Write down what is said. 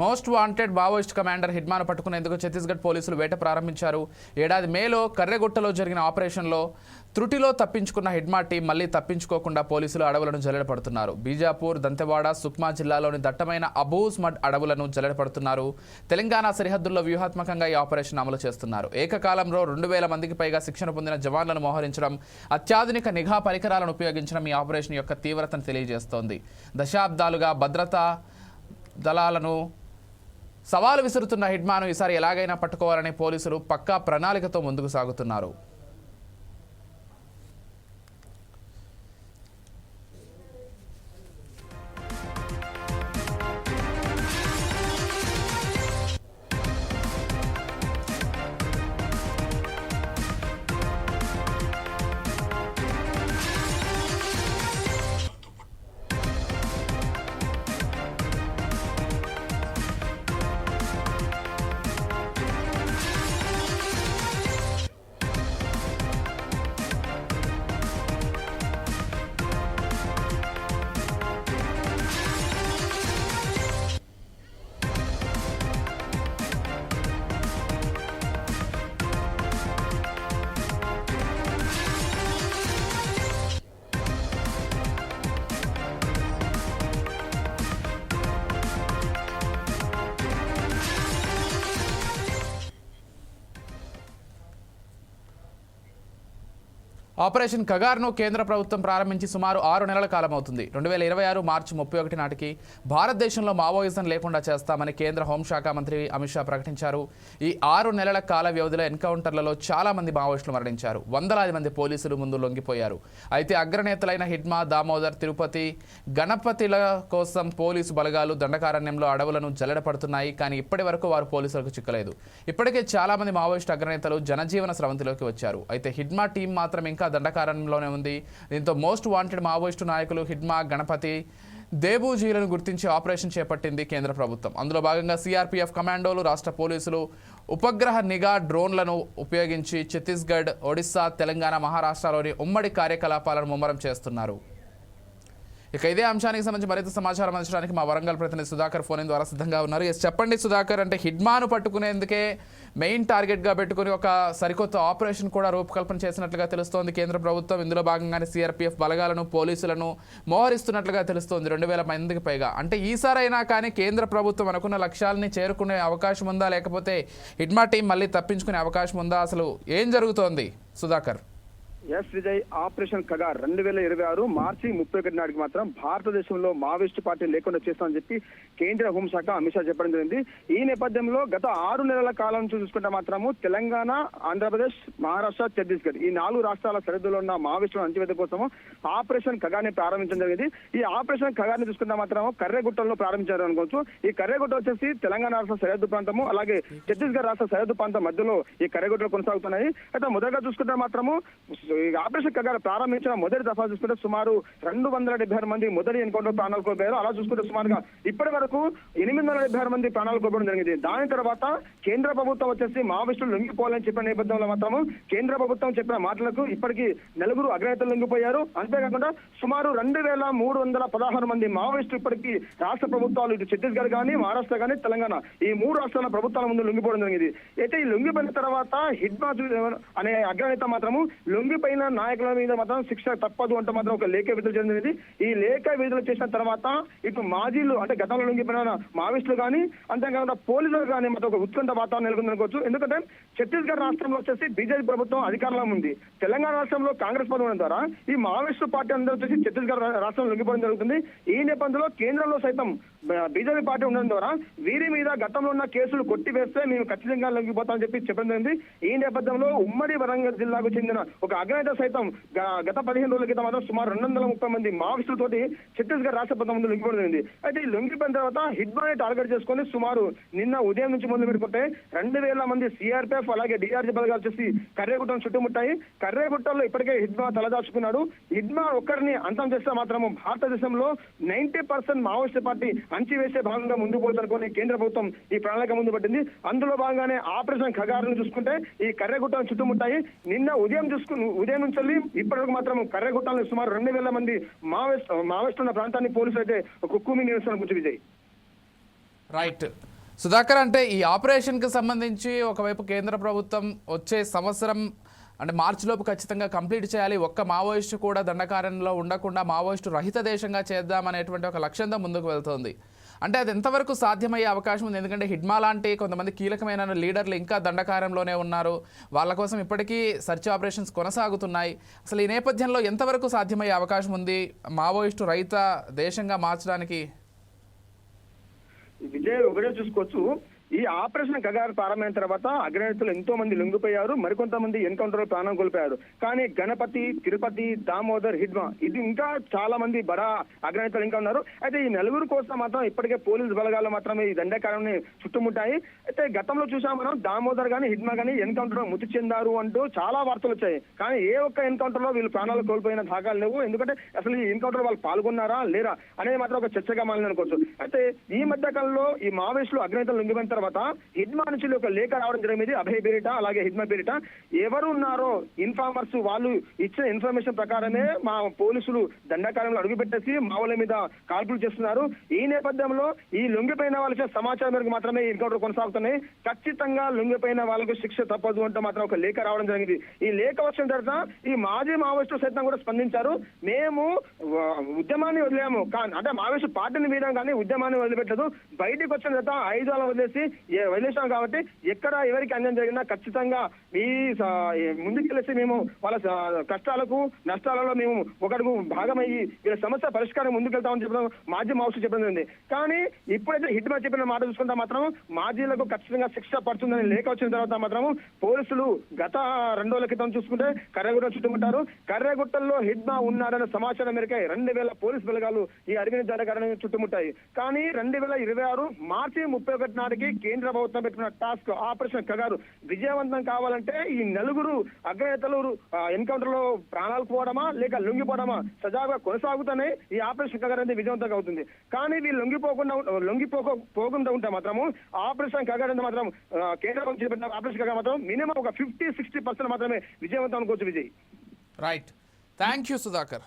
Most wanted Maoist commander హిడ్మాను పట్టుకునేందుకు ఛత్తీస్గఢ్ పోలీసులు వేట ప్రారంభించారు. ఏడాది మేలో కర్రెగుట్టలో జరిగిన ఆపరేషన్లో త్రుటిలో తప్పించుకున్న హిడ్మా టీం మళ్ళీ తప్పించుకోకుండా పోలీసులు అడవులను జల్లెడపడుతున్నారు బీజాపూర్ దంతెవాడ సుక్మా జిల్లాలోని దట్టమైన అబూస్ మడ్ అడవులను జల్లెడపడుతున్నారు తెలంగాణ సరిహద్దుల్లో వ్యూహాత్మకంగా ఈ ఆపరేషన్ అమలు చేస్తున్నారు. ఏకకాలంలో రెండు వేల మందికి పైగా శిక్షణ పొందిన జవాన్లను మోహరించడం అత్యాధునిక నిఘా పరికరాలను ఉపయోగించడం ఈ ఆపరేషన్ యొక్క తీవ్రతను తెలియజేస్తోంది. దశాబ్దాలుగా భద్రతా దళాలను సవాలు విసురుతున్న హిడ్మాను ఈసారి ఎలాగైనా పట్టుకోవాలని పోలీసులు పక్కా ప్రణాళికతో ముందుకు సాగుతున్నారు. ఆపరేషన్ కగార్ను కేంద్ర ప్రభుత్వం ప్రారంభించి సుమారు ఆరు నెలల కాలం అవుతుంది రెండు వేల ఇరవై ఆరు మార్చి ముప్పై ఒకటి నాటికి భారతదేశంలో మావోయిజం లేకుండా చేస్తామని కేంద్ర హోంశాఖ మంత్రి అమిత్ షా ప్రకటించారు. ఈ ఆరు నెలల కాల వ్యవధిలో ఎన్కౌంటర్లలో చాలామంది మావోయిస్టులు మరణించారు. వందలాది మంది పోలీసులు ముందు లొంగిపోయారు. అయితే అగ్రనేతలైన హిడ్మా దామోదర్ తిరుపతి గణపతిల కోసం పోలీసు బలగాలు దండకారణ్యంలో అడవులను జల్లడపడుతున్నాయి. కానీ ఇప్పటి వరకు వారు పోలీసులకు చిక్కలేదు. ఇప్పటికే చాలామంది మావోయిస్టు అగ్రనేతలు జనజీవన స్రవంతిలోకి వచ్చారు. అయితే హిడ్మా టీం మాత్రం ఇంకా దండకారణ్యంలోనే ఉంది. దీంతో మోస్ట్ వాంటెడ్ మావోయిస్టు నాయకులు హిడ్మా గణపతి దేబూజీలను గుర్తించి ఆపరేషన్ చేపట్టింది కేంద్ర ప్రభుత్వం. అందులో భాగంగా సిఆర్పీఎఫ్ కమాండోలు రాష్ట్ర పోలీసులు ఉపగ్రహ నిఘా డ్రోన్లను ఉపయోగించి ఛత్తీస్గఢ్ ఒడిశా తెలంగాణ మహారాష్ట్రలోని ఉమ్మడి కార్యకలాపాలను ముమ్మరం చేస్తున్నారు. ఇక ఇదే అంశానికి సంబంధించి మరింత సమాచారం అందించడానికి మా వరంగల్ ప్రతినిధి సుధాకర్ ఫోన్ ద్వారా సిద్ధంగా ఉన్నారు. ఎస్ చెప్పండి సుధాకర్ అంటే హిడ్మాను పట్టుకునేందుకే మెయిన్ టార్గెట్గా పెట్టుకుని ఒక సరికొత్త ఆపరేషన్ కూడా రూపకల్పన చేసినట్లుగా తెలుస్తోంది. కేంద్ర ప్రభుత్వం ఇందులో భాగంగానే సిఆర్పీఎఫ్ బలగాలను పోలీసులను మోహరిస్తున్నట్లుగా తెలుస్తోంది. రెండు వేల మందికి పైగా. అంటే ఈసారైనా కానీ కేంద్ర ప్రభుత్వం అనుకున్న లక్ష్యాలని చేరుకునే అవకాశం ఉందా? లేకపోతే హిడ్మా టీం మళ్ళీ తప్పించుకునే అవకాశం ఉందా? అసలు ఏం జరుగుతోంది? సుధాకర్. ఎస్ విజయ్ ఆపరేషన్ కగార్ రెండు వేల ఇరవై ఆరు మార్చి ముప్పై ఒకటి నాటికి మాత్రం భారతదేశంలో మావోయిస్టు పార్టీ లేకుండా చేస్తామని చెప్పి కేంద్ర హోంశాఖ అమిత్ షా చెప్పడం జరిగింది. ఈ నేపథ్యంలో గత ఆరు నెలల కాలం నుంచి చూసుకుంటే మాత్రము తెలంగాణ ఆంధ్రప్రదేశ్ మహారాష్ట్ర ఛత్తీస్గఢ్ ఈ నాలుగు రాష్ట్రాల సరిహద్దులో ఉన్న మావోయిస్టుల అంచివేత కోసము ఆపరేషన్ కగార్ని ప్రారంభించడం జరిగింది. ఈ ఆపరేషన్ కగార్ని చూసుకుంటే మాత్రము కర్రెగుట్టలో ప్రారంభించారు అనుకోవచ్చు. ఈ కర్రెగుట్ట వచ్చేసి తెలంగాణ రాష్ట్ర సరిహద్దు ప్రాంతము అలాగే ఛత్తీస్గఢ్ రాష్ట్ర సరిహద్దు ప్రాంతం మధ్యలో ఈ కర్రెగుట్టలు కొనసాగుతున్నాయి. అయితే మొదటగా చూసుకుంటే మాత్రము ఆపరేషన్ కగారు ప్రారంభించిన మొదటి దఫా చూసుకుంటే సుమారు రెండు వందల డెబ్బై ఆరు మంది మొదటి ఎన్కౌంటర్ ప్రాణాలు కోల్పోయారు. అలా చూసుకుంటే సుమారుగా ఇప్పటి వరకు ఎనిమిది వందల డెబ్బై ఆరు మంది ప్రాణాలు కోల్పోవడం జరిగింది. దాని తర్వాత కేంద్ర ప్రభుత్వం వచ్చేసి మావోయిస్టులు లొంగిపోవాలని చెప్పిన నేపథ్యంలో మాత్రము కేంద్ర ప్రభుత్వం చెప్పిన మాటలకు ఇప్పటికీ నలుగురు అగ్రనేతలు లొంగిపోయారు. అంతేకాకుండా సుమారు రెండు వేల మూడు వందల పదహారు మంది మావోయిస్టులు ఇప్పటికీ రాష్ట్ర ప్రభుత్వాలు ఇటు ఛత్తీస్గఢ్ కానీ మహారాష్ట్ర కానీ తెలంగాణ ఈ మూడు రాష్ట్రాల ప్రభుత్వాల ముందు లొంగిపోవడం జరిగింది. అయితే ఈ లొంగిపోయిన తర్వాత హిడ్మా అనే అగ్రనేత మాత్రము పైన నాయకుల మీద మాత్రం శిక్ష తప్పదు అంటే మాత్రం ఒక లేఖ విడుదల జరిగింది. ఈ లేఖ విడుదల చేసిన తర్వాత ఇప్పుడు మాజీలు అంటే గతంలో లొంగిపోయిన మావిస్టులు కానీ అంతేకాకుండా పోలీసులు కానీ మాత్రం ఒక ఉత్కంఠ వాతావరణం నెలకొందనుకోవచ్చు. ఎందుకంటే ఛత్తీస్గఢ్ రాష్ట్రంలో వచ్చేసి బీజేపీ ప్రభుత్వం అధికారంలో ఉంది. తెలంగాణ రాష్ట్రంలో కాంగ్రెస్ ప్రభుత్వం ఉండడం ద్వారా ఈ మావోయిస్టు పార్టీ అందరూ వచ్చేసి ఛత్తీస్గఢ్ రాష్ట్రంలో లొంగిపోవడం జరుగుతుంది. ఈ నేపథ్యంలో కేంద్రంలో సైతం బీజేపీ పార్టీ ఉండడం ద్వారా వీరి మీద గతంలో ఉన్న కేసులు కొట్టివేస్తే మేము ఖచ్చితంగా లొంగిపోతామని చెప్పి చెప్పడం జరిగింది. ఈ నేపథ్యంలో ఉమ్మడి వరంగల్ జిల్లాకు చెందిన ఒక అగ్రనేత సైతం గత పదిహేను రోజుల క్రితం మాత్రం సుమారు రెండు వందల ముప్పై మంది మావోయిస్టులతోటి ఛత్తీస్గఢ్ రాష్ట్ర ప్రభుత్వం ముందు లొంగిపోవడం జరిగింది అయితే ఈ లొంగిపోయిన తర్వాత హిడ్మాని టార్గెట్ చేసుకొని సుమారు నిన్న ఉదయం నుంచి మొదలు పెట్టుకుంటే రెండు వేల మంది సిఆర్పిఎఫ్ అలాగే డిఆర్జీ బలగాలు వచ్చేసి కర్రేగుట్టను చుట్టుముట్టాయి. కర్రేగుట్టలో ఇప్పటికే హిడ్మా తలదాచుకున్నాడు. హిడ్మా ఒక్కరిని అంతం చేస్తే మాత్రము భారతదేశంలో నైన్టీ పర్సెంట్ మావోయిస్ట్ పార్టీ అంచివేసే భాగంగా ముందుకు పోతారనుకొని కేంద్ర ప్రభుత్వం ఈ ప్రణాళిక ముందు పట్టింది. అందులో భాగంగానే ఆపరేషన్ ఖగారును చూసుకుంటే ఈ కర్రెగుట్టను చుట్టుముట్టాయి. నిన్న ఉదయం చూసుకుని ఉదయం నుంచి ఇప్పటివరకు మాత్రం కర్రగుట్టాలను సుమారు రెండు వేల మంది మావోయిస్ట్ మావోయిస్ట్ ఉన్న ప్రాంతాన్ని పోలీసులు అయితే కుక్కుమి నిరసన గుర్తు విజయ్. రైట్. సుధాకర్ అంటే ఈ ఆపరేషన్కి సంబంధించి ఒకవైపు కేంద్ర ప్రభుత్వం వచ్చే సంవత్సరం అంటే మార్చిలోపు ఖచ్చితంగా కంప్లీట్ చేయాలి. ఒక్క మావోయిస్టు కూడా దండకారణ్యంలో ఉండకుండా మావోయిస్టు రహిత దేశంగా చేద్దామనేటువంటి ఒక లక్ష్యంతో ముందుకు వెళ్తోంది. అంటే అది ఎంతవరకు సాధ్యమయ్యే అవకాశం ఉంది? ఎందుకంటే హిడ్మా లాంటి కొంతమంది కీలకమైన లీడర్లు ఇంకా దండకారంలోనే ఉన్నారు. వాళ్ళ కోసం ఇప్పటికీ సర్చ్ ఆపరేషన్స్ కొనసాగుతున్నాయి. అసలు ఈ నేపథ్యంలో ఎంతవరకు సాధ్యమయ్యే అవకాశం ఉంది? మావోయిస్టు రైత దేశంగా మార్చడానికి విజయ్ ఒకటే చూసుకోవచ్చు. ఈ ఆపరేషన్ కగారు ప్రారంభమైన తర్వాత అగ్రనేతలు ఎంతో మంది లొంగిపోయారు మరికొంతమంది ఎన్కౌంటర్లో ప్రాణం కోల్పోయారు. కానీ గణపతి తిరుపతి దామోదర్ హిడ్మా ఇది ఇంకా చాలా మంది బడా అగ్రనేతలు ఇంకా ఉన్నారు. అయితే ఈ నలుగురు కోసం మాత్రం ఇప్పటికే పోలీసు బలగాలు మాత్రమే ఈ దండకారాన్ని చుట్టుముట్టాయి. అయితే గతంలో చూసాం మనం దామోదర్ గాని హిడ్మా గాని ఎన్కౌంటర్లో మృతి చెందారు అంటూ చాలా వార్తలు వచ్చాయి. కానీ ఏ ఒక్క ఎన్కౌంటర్లో వీళ్ళు ప్రాణాలు కోల్పోయిన దాఖలు లేవు. ఎందుకంటే అసలు ఈ ఎన్కౌంటర్ వాళ్ళు పాల్గొన్నారా లేరా అనేది మాత్రం ఒక చర్చగా మారింది అనుకోవచ్చు అయితే ఈ మధ్య కాలంలో ఈ మావేశ్లు అగ్రనేతలు లొంగిపోయిన తర్వాత హిడ్మా నుంచి ఒక లేఖ రావడం జరిగింది. అభయ పేరిట అలాగే హిడ్మా పేరిట. ఎవరు ఉన్నారో ఇన్ఫార్మర్స్ వాళ్ళు ఇచ్చిన ఇన్ఫర్మేషన్ ప్రకారమే మా పోలీసులు దండకారంలో అడుగుపెట్టేసి మావుల మీద కాల్పులు చేస్తున్నారు. ఈ నేపథ్యంలో ఈ లొంగిపోయిన వాళ్ళకి సమాచారం మేరకు మాత్రమే ఎన్కౌంటర్ కొనసాగుతున్నాయి. ఖచ్చితంగా లొంగిపోయిన వాళ్ళకు శిక్ష తప్పదు అంటూ మాత్రం ఒక లేఖ రావడం జరిగింది. ఈ లేఖ వచ్చిన తర్వాత ఈ మాజీ మావోయిస్టులు సైతం కూడా స్పందించారు. మేము ఉద్యమాన్ని వదిలేము. కానీ అంటే మావోయిస్టు పార్టీని వీయడం కానీ ఉద్యమాన్ని వదిలిపెట్టదు బయటికి వచ్చిన తర్వాత ఆయుధాలను వదిలేసి వదిలేసాం కాబట్టి ఎక్కడ ఎవరికి అన్యాయం జరిగినా ఖచ్చితంగా మీ ముందుకెళ్ళేసి మేము వాళ్ళ కష్టాలకు నష్టాలలో మేము ఒకటి భాగమయ్యి వీళ్ళ సమస్య పరిష్కారం ముందుకెళ్తామని చెప్పడం మాజీ మావోయిస్టు చెప్పడం జరిగింది. కానీ ఇప్పుడైతే హిట్ మ్యాచ్ చెప్పిన మాట చూసుకుంటే మాత్రం మాజీలకు ఖచ్చితంగా శిక్ష పడుతుందని లేఖ వచ్చిన తర్వాత మాత్రం పోలీసులు గత రెండు రోజుల క్రితం చూసుకుంటే కర్రగుట్ట చుట్టుముట్టారు. కర్రగుట్టల్లో హిడ్మా ఉన్నాడన్న సమాచారం మేరకే రెండు వేల పోలీస్ బలగాలు ఈ అరవింద్ దండకారణి చుట్టుముట్టాయి. కానీ రెండు వేల ఇరవై ఆరు మార్చి ముప్పై ఒకటి నాటికి కేంద్ర ప్రభుత్వం పెట్టుకున్న టాస్క్ ఆపరేషన్ కగారు. విజయవంతం కావాలంటే ఈ నలుగురు అగ్రనేతలు ఎన్కౌంటర్లో ప్రాణాలు పోవడమా లేక లొంగిపోవడమా సజావుగా కొనసాగుతూనే ఈ ఆపరేషన్ కగారు అనేది విజయవంతంగా అవుతుంది. కానీ వీళ్ళు లొంగిపోకుండా లొంగిపోక పోకుండా ఉంటే మాత్రము ఆపరేషన్ కగారు అనేది మాత్రం కేంద్ర ప్రభుత్వం చేపట్టిన ఆపరేషన్ కగారు మాత్రం మినిమం ఒక ఫిఫ్టీ సిక్స్టీ పర్సెంట్ మాత్రమే విజయవంతం అనుకోవచ్చు Vijay. Right thank you Sudhakar